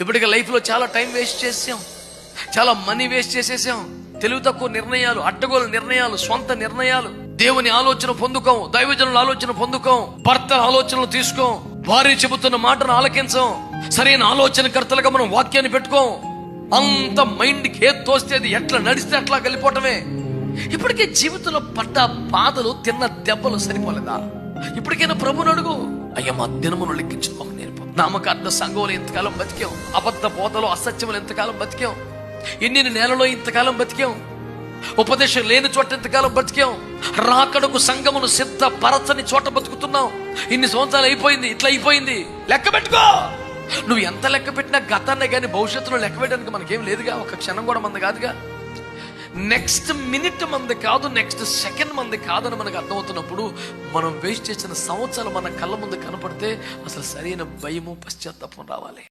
ఇప్పటికే లైఫ్లో చాలా టైం వేస్ట్ చేసాం చాలా మనీ వేస్ట్ చేసేసాం. తెలివి తక్కువ నిర్ణయాలు అడ్డగోలు నిర్ణయాలు సొంత నిర్ణయాలు. దేవుని ఆలోచన పొందుకోం దైవజనుల ఆలోచన పొందుకోం భర్త ఆలోచనలు తీసుకోం భార్య చెబుతున్న మాటను ఆలకించం. సరైన ఆలోచనకర్తలుగా మనం వాక్యాన్ని పెట్టుకోం. అంత మైండ్కి ఏది తోస్తే అది ఎట్లా నడిస్తే అట్లా వెళ్ళిపోవటమే. ఇప్పటికే జీవితంలో పడ్డ బాధలు తిన్న దెబ్బలు సరిపోలేదా? ఇప్పటికైనా ప్రభుని అడుగు. అయ్యా మా దినమును లెక్కించుకోమని నామకార్థ సంఘంలో ఇంతకాలం బతికాం? అబద్ధ బోధలో అసత్యములు ఎంతకాలం బతికాం? ఎన్ని నేలలో ఇంతకాలం బతికాం? ఉపదేశం లేని చోట ఎంతకాలం బతికాం? రాకడకు సంఘమును సిద్ధపరచని చోట బతుకుతున్నాం. ఇన్ని సంవత్సరాలు అయిపోయింది ఇట్లా అయిపోయింది. లెక్క పెట్టుకో! నువ్వు ఎంత లెక్క పెట్టినా గతాన్నే కానీ భవిష్యత్తులో లెక్క పెట్టడానికి మనకేం లేదుగా? ఒక క్షణం కూడా మంది కాదుగా? నెక్స్ట్ మినిట్ మంది కాదు నెక్స్ట్ సెకండ్ మంది కాదని మనకు అర్థమవుతున్నప్పుడు మనం వేస్ట్ చేసిన సంవత్సరాలు మన కళ్ళ ముందు కనపడితే అసలు సరైన భయము పశ్చాత్తాపం రావాలి.